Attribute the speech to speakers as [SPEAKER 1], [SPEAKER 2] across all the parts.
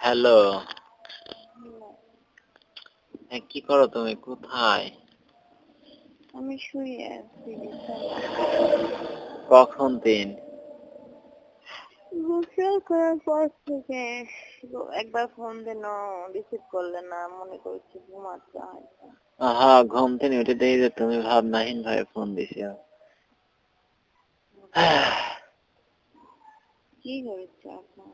[SPEAKER 1] Hello হ্যাঁ কি করো তুমি? কোথায়?
[SPEAKER 2] আমি শুয়ে আছি
[SPEAKER 1] কখন দিন?
[SPEAKER 2] গোসল করার পর থেকে একবার ফোন দিন রিসিভ করলে না মনে করছি হয়তো
[SPEAKER 1] হ্যাঁ ঘুম থেকে উঠে দেখি যে তুমি ভাবনাহীন ভাবে ফোন দিছো।
[SPEAKER 2] কি হয়েছে আপনার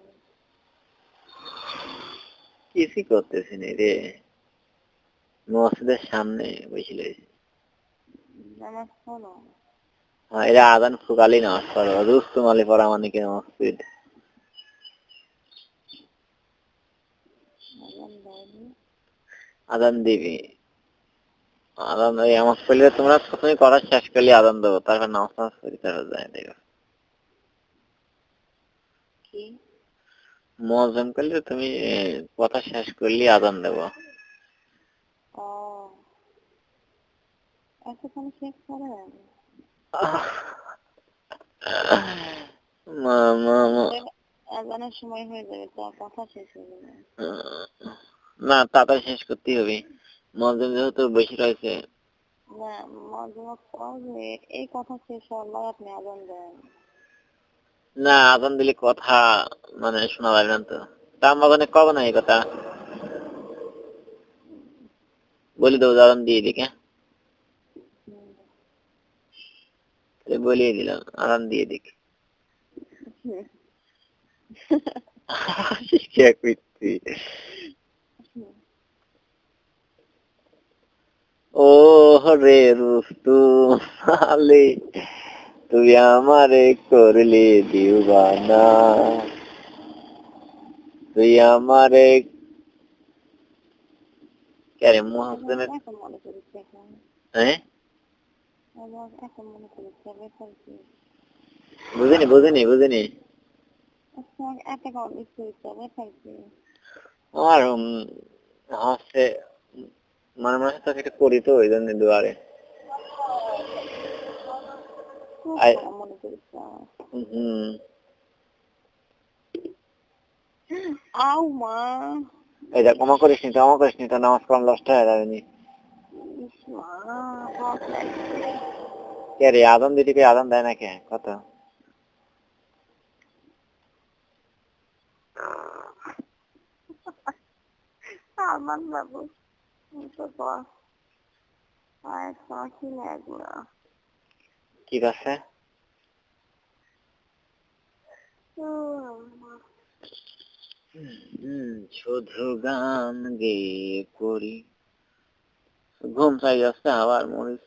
[SPEAKER 1] কিছুই করতেছি না রে। মসজিদের সামনে বসে হ্যাঁ আদান ফুকালি নামাজ পড়ো। রুস্তম আলী পড়া মানে কি মসজিদ? আদান দিবি। আদান ওই তোমরা তুমি করার শেষ করলে আদান দেবো তারপর নামাজ নামাজ করি তারপর যায় দেখো।
[SPEAKER 2] কি?
[SPEAKER 1] মজম করলে তুমি কথা শেষ করলে আদান দেবো।
[SPEAKER 2] ও। এতক্ষণ শেষ করেন?
[SPEAKER 1] মা মা মা।
[SPEAKER 2] আজানের সময় হয়ে যাবে তো কথা শেষ হয়ে যাবে
[SPEAKER 1] না তাড়াতাড়ি শেষ করতেই হবে। মজম যেহেতু বেশি রয়েছে।
[SPEAKER 2] না পড়বে এই কথা শেষ হওয়ার আপনি আজান দেন।
[SPEAKER 1] না আজান দিলে কথা মানে শোনা যাবে না তো। তা আমাকে কবে না এই কথা? বলি দেবো আদান দিয়ে দিকে। বলিয়ে দিলাম আদান দিয়ে দিক। শিক্ষা করছি ও রে রুস্তু আলে তুই আমারে করলি দিওয়ানা। তুই আমারে কেরে মহাসেনের
[SPEAKER 2] মনে
[SPEAKER 1] হ্যাঁ? বুঝিনি বুঝিনি বুঝিনি।
[SPEAKER 2] আচ্ছা
[SPEAKER 1] আমার উম, মানে মনে হচ্ছে এটা করি তো ওই জন্য দুয়ারে। হম
[SPEAKER 2] আউ মা
[SPEAKER 1] এই দেখ ক্ষমা করিস নি ক্ষমা করিস নি তো নামাজ কালাম নষ্ট হয়ে যাবে নি কে রে আদম দিদিকে আদম দেয় না কে কত
[SPEAKER 2] সালমান বাবু তো পাখি লাগল
[SPEAKER 1] কি আছে? শুধু গান গেয়ে করি। ঘুম চাই যাচ্ছে আবার মরিস।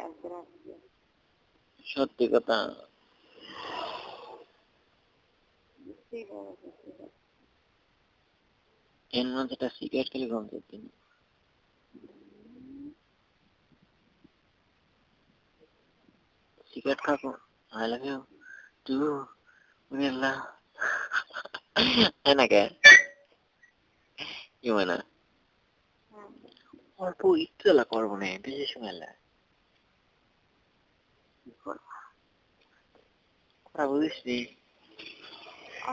[SPEAKER 2] আসছে
[SPEAKER 1] সত্যি কথা। এর মধ্যে একটা সিগারেট খেলে ঘুম চাচ্ছে না। সিগারেট খাব আই লাভ ইউ টু উনিল্লা এনাকে কি মানে
[SPEAKER 2] হুম।
[SPEAKER 1] অল্প ইচ্ছা করব না বেশি সময় লাগে করা বুঝিস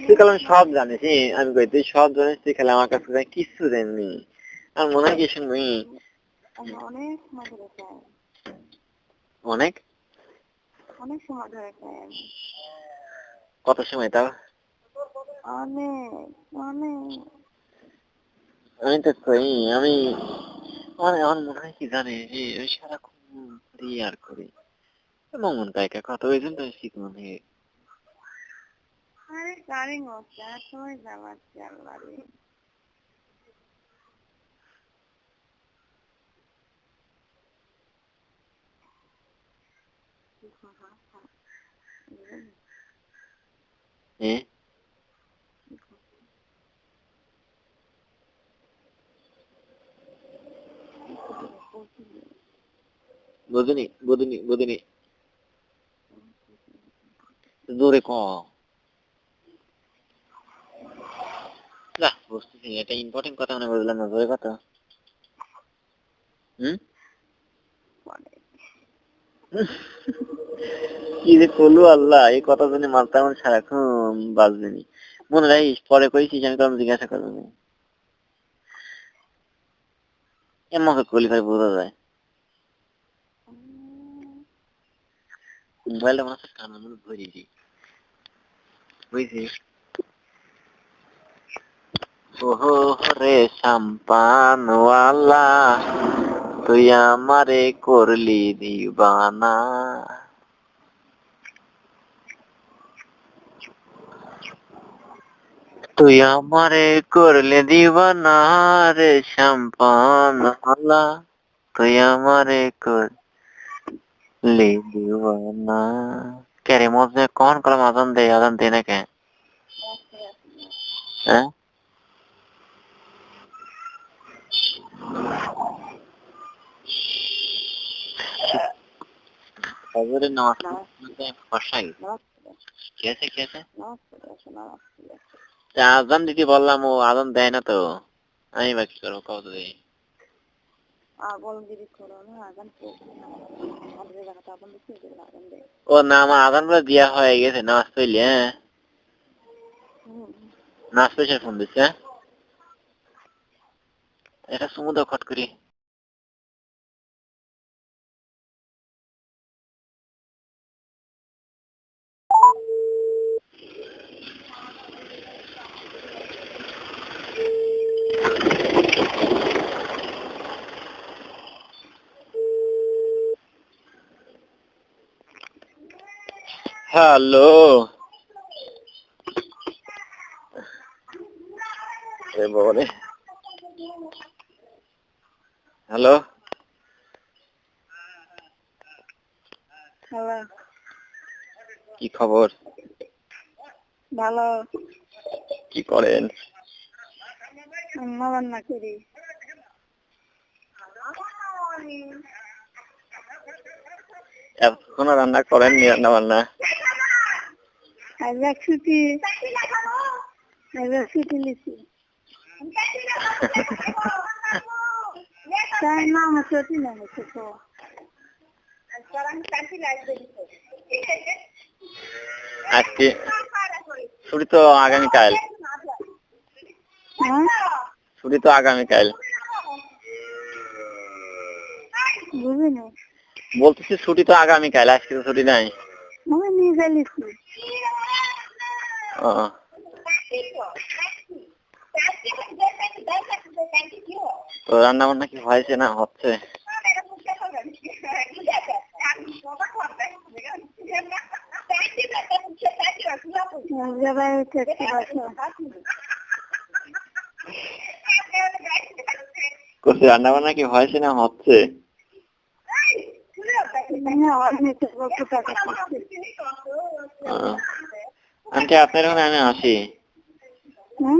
[SPEAKER 1] তুই কারণ সব জানিস আমি কই তুই সব জানিস তুই খেলে আমার কাছে কিচ্ছু জানি আর মনে হয় কি শুনবি
[SPEAKER 2] অনেক
[SPEAKER 1] অনেক
[SPEAKER 2] সময় ধরে খাই আমি।
[SPEAKER 1] কত সময় তাও?
[SPEAKER 2] অনেক অনেক।
[SPEAKER 1] আমি তো কই আমি আমার আমার মনে হয় কি জানিস যে আমি সারাক্ষণ করি আর করি মন কায়কা কত ওই জন্য শিখ মনে।
[SPEAKER 2] আরে গাড়ি মতো আর সময় যাওয়াচ্ছে আল্লাহ রে
[SPEAKER 1] হ্যাঁ বুঝিনি বুঝিনি বুঝিনি জোরে ক না বুঝতেছি না, এটা ইম্পর্টেন্ট কথা মানে বুঝলাম না জোরে কথা হুম কি যে করল আল্লাহ? এই কথা শুনে মাথা আমার সারাক্ষণ বাজবেনি মনে রাখিস, পরে কইছিস আমি তখন জিজ্ঞাসা করব নি। এমন করলি ভাই, বোঝা যায়। মনে তুই আমারে করলি দিবানা। তুই আমারে করলে দিবানা রে সাম্পানওয়ালা তুই আমারে করলি দিবানা। কে রে মধ্যে কখন কলম আদান দে আদান দে না কে? হ্যাঁ? ফজরের নামাজ পড়তে ফসাই কেসে কেসে আজান দিতে বললাম ও আজান দেয় না তো। আমি বা কি করব কত
[SPEAKER 2] দিই দিদি
[SPEAKER 1] ও না আমার আজান বলে দিয়া হয়ে গেছে নামাজ পড়লি হ্যাঁ? নামাজ পড়ে ফোন দিচ্ছে হ্যাঁ? এটা সমুদ্র খট করি। হ্যালো। হ্যালো। কি খবর?
[SPEAKER 2] ভালো।
[SPEAKER 1] কি করেন?
[SPEAKER 2] রান্না বান্না করি
[SPEAKER 1] এখনও রান্না করেননি রান্না বান্না
[SPEAKER 2] ছুটি আজ এক ছুটি লিছি তাই না আমার ছুটি না ছোট
[SPEAKER 1] আজকে ছুটি তো আগামীকাল।
[SPEAKER 2] হ্যাঁ?
[SPEAKER 1] ছুটি তো আগামীকাল।
[SPEAKER 2] বুঝিনি।
[SPEAKER 1] বলতেছি ছুটি তো আগামীকাল আজকে তো ছুটি নাই।
[SPEAKER 2] আমি নিজে লিছি
[SPEAKER 1] ও তো রান্না বান্না কি হয়েছে না হচ্ছে?
[SPEAKER 2] করছ
[SPEAKER 1] রান্না বান্না কি হয়েছে না হচ্ছে? আন্টি আপনার ওখানে আমি আসি।
[SPEAKER 2] হুম?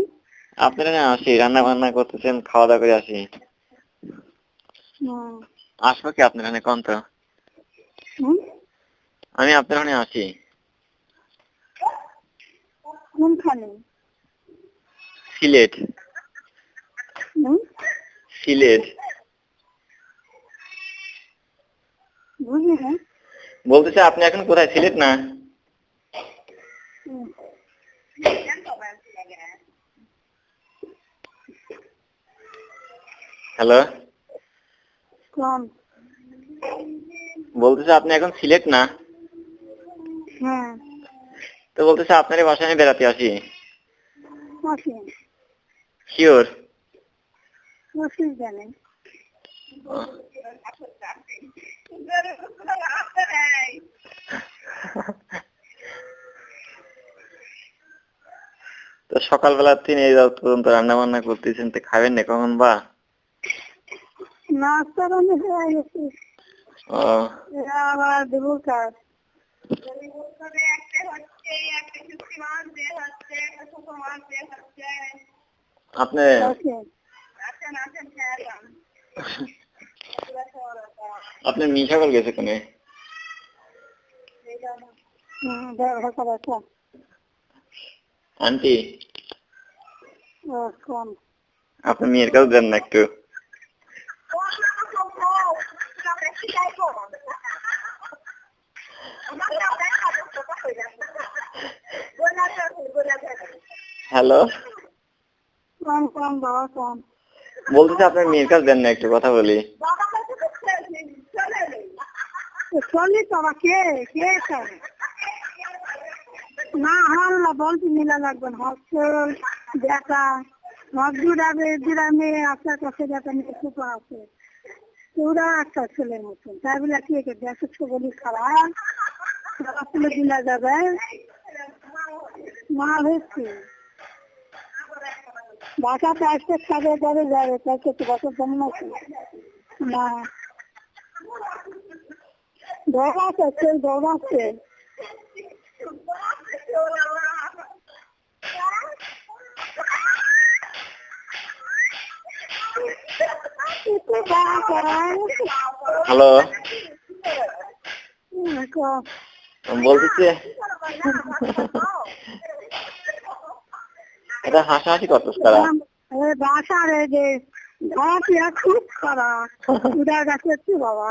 [SPEAKER 1] আপনার এখানে আসি রান্না বান্না করতেছেন খাওয়া দাওয়া করে আসি। আসব কি আপনার এখানে কোন তো? আমি আপনার ওখানে আসি। সিলেট।
[SPEAKER 2] হুম?
[SPEAKER 1] সিলেট। বলতেছে আপনি এখন কোথায় সিলেট না। হ্যালো বলতেছে আপনি এখন সিলেট না?
[SPEAKER 2] হ্যাঁ।
[SPEAKER 1] তো বলতেছে আপনার এই বাসায় আমি বেড়াতে আসি। শিওর
[SPEAKER 2] অসুবিধা
[SPEAKER 1] তো সকালবেলা তিনি এই পর্যন্ত রান্না বান্না করতেছেন তো খাবেন না কখন বা?
[SPEAKER 2] নাস্তা রান্না হয়ে গেছে।
[SPEAKER 1] ও।
[SPEAKER 2] আবার দেবো কাজ।
[SPEAKER 1] আপনি
[SPEAKER 2] আছে
[SPEAKER 1] আপনার মেয়ে গেছে কোনে?
[SPEAKER 2] হুম
[SPEAKER 1] আন্টি?
[SPEAKER 2] কোন
[SPEAKER 1] আপনার মেয়ের কাছে দেন না একটু। হ্যালো?
[SPEAKER 3] কম কম কম
[SPEAKER 1] বলতেছি আপনার মেয়ের কাছে দেন না একটু কথা বলি।
[SPEAKER 3] চলি তোমাকে কে না হাল্লা বলছি, মিলা লাগবে না। হস্টেল দেখা মজদুরাবে গ্রামে আসার কাছে দেখা নিয়ে খুব আছে। ওরা একটা ছেলের মতন। তাই বলে কি দেশের ছবলি খারাপ? আসলে দিলা যাবে? মা হয়েছে। বাসাতে আসতে খাবে যাবে যাবে, তাই তো বাসার জন্য না। দৌড়াচ্ছে সেই দৌড়াচ্ছে
[SPEAKER 1] হ্যালো? বলতেছি। এটা হাসাহাসি করতেছ তারা
[SPEAKER 3] বাসার যে খুব খারাপ। বাবা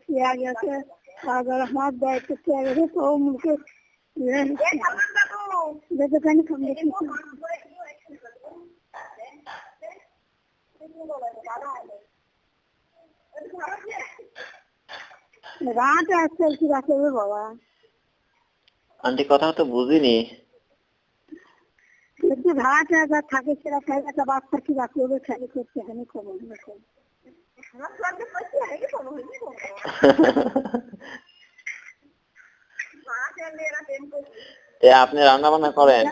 [SPEAKER 3] খেয়ে খেয়ে দেখে কেন খামে রাত আসছে কি রাখবে বাবা?
[SPEAKER 1] আন্টি কথা তো বুঝিনি।
[SPEAKER 3] কিন্তু ভাত থাকে সেটা খাই একটা বাচ্চা কি রাখবে খালি করছে এখানে খবর
[SPEAKER 1] এ আপনি রান্না বান্না করেন?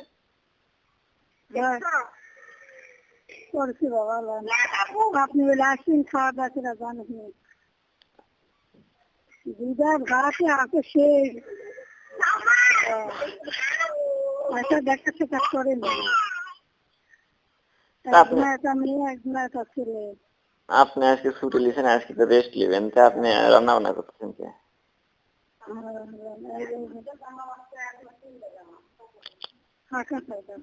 [SPEAKER 3] করছি বাবা আপনি বলে আসছেন খাওয়া দাওয়া সেটা জানেন আছে সেই। একটা দেখা সেটা করে নেই
[SPEAKER 1] আপনি-
[SPEAKER 3] একটা মেয়ে একজন একটা ছেলে
[SPEAKER 1] আপনি আজকে ছুটি লিছেন আজকে তো রেস্ট নেবেন তা আপনি রান্না বান্না করতেছেন কি
[SPEAKER 3] ফাঁকা ফাঁকা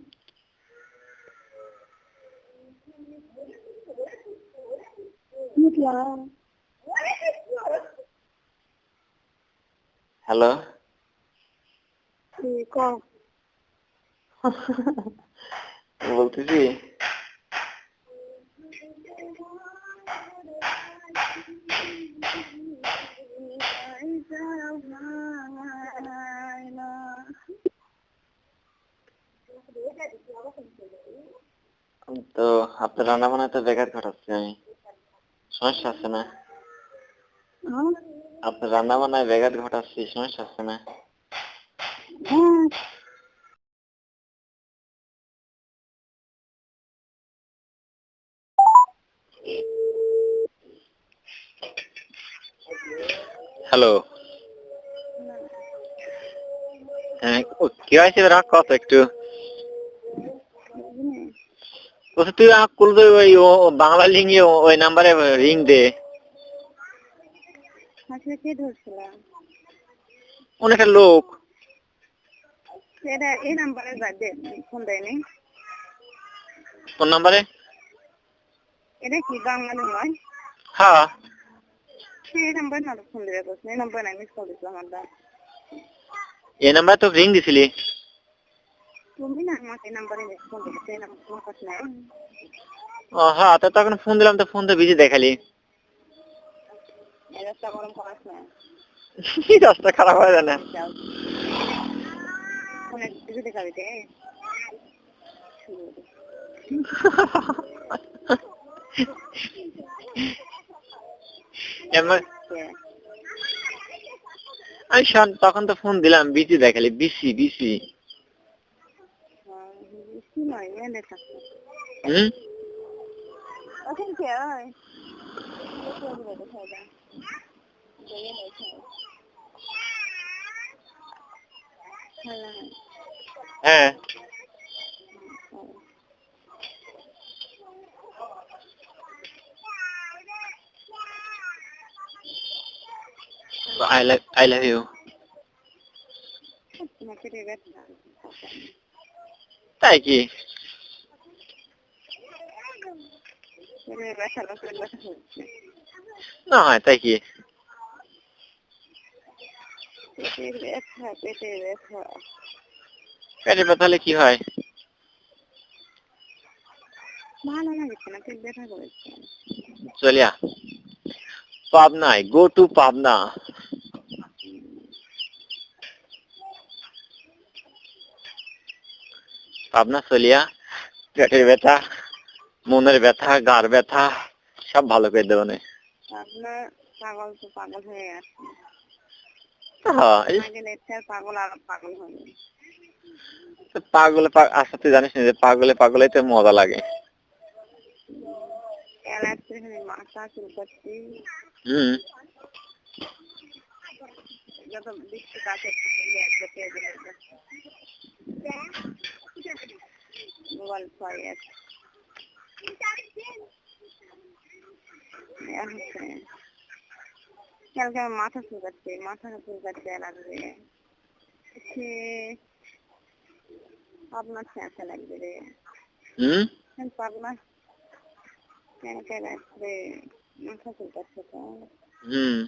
[SPEAKER 3] মিটলা
[SPEAKER 1] হ্যালো
[SPEAKER 3] ঠিক
[SPEAKER 1] বলতেছি তো আপনার রান্না বান্না তো বেকার ঘটাচ্ছি আমি। সমস্যা আছে না? আপনার রান্না বান্নায় ব্যাঘাত ঘটাচ্ছি সমস্যা আছে না?
[SPEAKER 3] হ্যাঁ
[SPEAKER 1] হ্যালো। ও, কি হয়েছে রাখ কত একটু বলছে তুই আমাকে কুল দে ওই বাংলা লিঙ্গে ওই নাম্বারে রিং দে
[SPEAKER 3] কে ধরছিলাম
[SPEAKER 1] অনেকটা লোক
[SPEAKER 3] এটা এই নাম্বারে বাদে ফোন দেয়নি
[SPEAKER 1] নাম্বারে
[SPEAKER 3] এটা কি বাঙালি নয়
[SPEAKER 1] হ্যাঁ
[SPEAKER 3] এই নাম্বার না ফোন দেবে বলছে এই নাম্বার আমি কল দিছিলাম আমার
[SPEAKER 1] এই নাম্বারে তো রিং দিছিলি।
[SPEAKER 3] তুমি না আমাকে নাম্বারে ফোন কাছে
[SPEAKER 1] ও হ্যাঁ তো তখন ফোন দিলাম তো ফোন তো বিজি দেখালি।
[SPEAKER 3] রাস্তা গরম করাস না।
[SPEAKER 1] রাস্তা খারাপ হয়ে যায় না।
[SPEAKER 3] ফোনে কিছু দেখাবি তে।
[SPEAKER 1] এমন- আমি শোন তখন তো ফোন দিলাম বিসি দেখালি বিসি বিসি হুম?
[SPEAKER 3] হয়।
[SPEAKER 1] I love I love you. তাই কি না হয় তাই কি
[SPEAKER 2] পেটে ব্যথা পেটে ব্যথা
[SPEAKER 1] পেটে ব্যথা হলে কি হয়?
[SPEAKER 2] ভালো লাগছে না পেট ব্যথা করেছে।
[SPEAKER 1] চলিয়া পাবনায় গো টু পাবনা। পাবনা চলিয়া পেটের ব্যথা মনের ব্যথা গার ব্যথা সব ভালো করে দেবো না।
[SPEAKER 2] পাগল তো পাগল হয়ে পাগল
[SPEAKER 1] আচ্ছা তুই জানিস না যে পাগলে পাগলে তো মজা লাগে।
[SPEAKER 2] মাথা
[SPEAKER 1] হম
[SPEAKER 2] যত বৃষ্টি কাছে গল্প হয়ে গেছে এ হচ্ছে কালকে আমার মাথা চুলকাচ্ছে মাথা চুলকাচ্ছে লাগবে সে আপনার চেঁচা লাগবে রে
[SPEAKER 1] হম
[SPEAKER 2] আপনার চেঁচা লাগবে মাথা চুলকাচ্ছে তো
[SPEAKER 1] হম।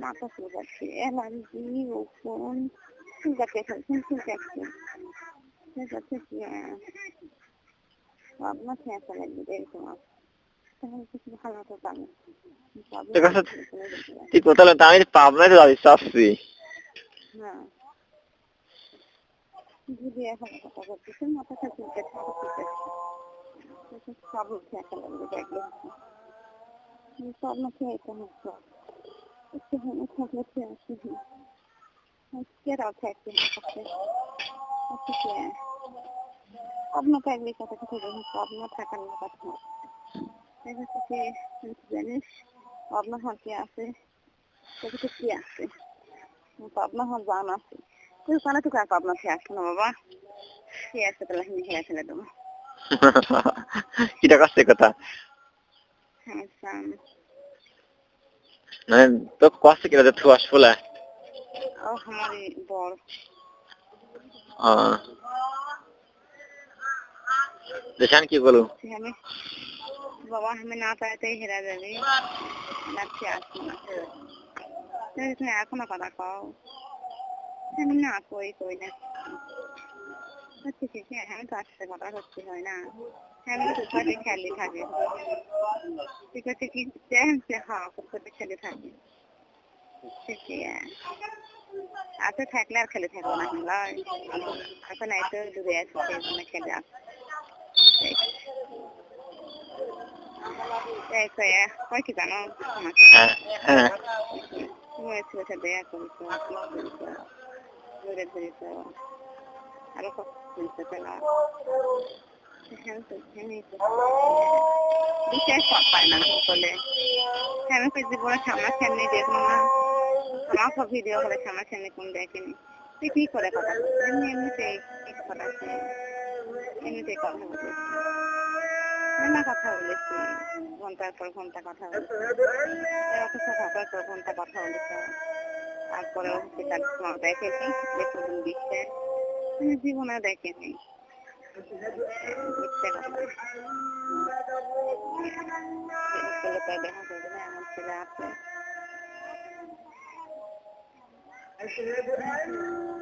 [SPEAKER 2] মাথা চুলকাচ্ছে অ্যালার্জি ওপন চুলকাচ্ছে ফেলছেন চুলকাচ্ছে চুলকাচ্ছে কি আপনার চেঁচা লাগবে এরকম আছে। তাহলে
[SPEAKER 1] আমি পাবনায় তো যাবি চাচ্ছি
[SPEAKER 2] হ্যাঁ। যদি এখন কথা করতেছে মাথাটা চুলকাচ্ছে চুলকাচ্ছে সব চেঁচা লাগবে দেখলে সব মাথায় এটা হচ্ছে একটু ভালো থাকলে কি আসবে কেরাও থাকবে আপনার থাকলে কথা কথা জানিস আপনার থাকার না কথা দেখা যাচ্ছে জানিস আপনার হাত কি আছে সেটা কি আছে আপনার হাত জান আছে তুই কানে তো কাকা আপনার খেয়ে আসো না বাবা কি আছে তাহলে আমি খেয়ে ফেলে দেবো
[SPEAKER 1] কিটা কাছে কথা?
[SPEAKER 2] হ্যাঁ
[SPEAKER 1] মানে তো
[SPEAKER 2] ও আমারই বড়
[SPEAKER 1] দেশান কি বলু
[SPEAKER 2] বাবা আমি না পাইতে হেরা যাবে। লাগছে না। এখনও কথা কও। না কই কই না। আচ্ছা ঠিক আছে আমি তো আসতে কথা করতে হয় না? আমি তো কোথায় খেলে থাকে। ঠিক আছে কি? যে হ্যাঁ কোথায় খেলে থাকে। আছে আচ্ছা থাকলে আর খেলে থাকব না লয় এখন এত দূরে আছে সেই জন্য খেলে আসছে এই। তো কি জানো?
[SPEAKER 1] হ্যাঁ হ্যাঁ।
[SPEAKER 2] দেয়া করেছ করেছ ধরে ধরেছো আরও কত করেছ চলা বিশেষ সব পায় না বলে তো জীবনে সামনাসামনি দেখব না আমার সব ভিডিও করে সামনাসামনি কোন দেখেনি তুই কি করে কথা এমনি এমনিতে কথা এমনিতে কথা বলছিস না কথা বলেছি ঘণ্টার পর ঘণ্টা কথা বলেছি পর ঘণ্টা কথা বলেছি তারপরে তোমার দেখেছি দেখুন আমি জীবনে দেখেনি।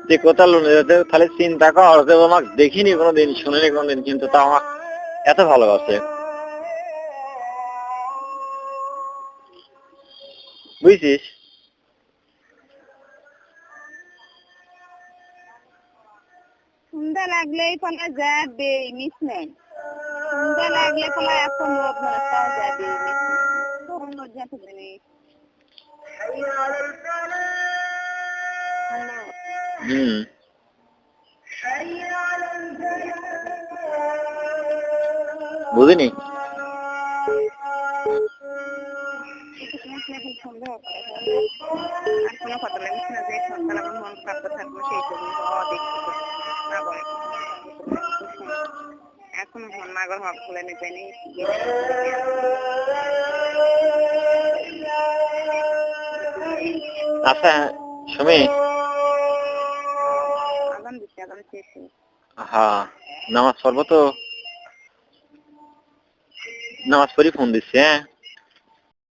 [SPEAKER 1] যে কোথা তাহলে চিন্তা কর, যে আমাকে দেখিনি কোনোদিন, শুনিনি কোনোদিন, কিন্তু তা আমার এত ভালোবাসে। বুঝছিস?
[SPEAKER 2] লাগলেই ফলে যাবে মিস নেই। সন্ধ্যা লাগলে ফলে এখন লোক তাও যাবে থাকবে নেই
[SPEAKER 1] হুম। বুঝিনি?
[SPEAKER 2] আর কোনো কথা লাগিস না যে সন্তান আমার মন খারাপ থাকব সেই জন্য দেখতে এখন মন নাগর হক খুলে নেবে নেই?
[SPEAKER 1] আচ্ছা সুমি?
[SPEAKER 2] আগাম দিচ্ছে আগাম শেষ
[SPEAKER 1] হ্যাঁ নামাজ পড়ব তো? নামাজ পড়ি ফোন দিচ্ছে হ্যাঁ?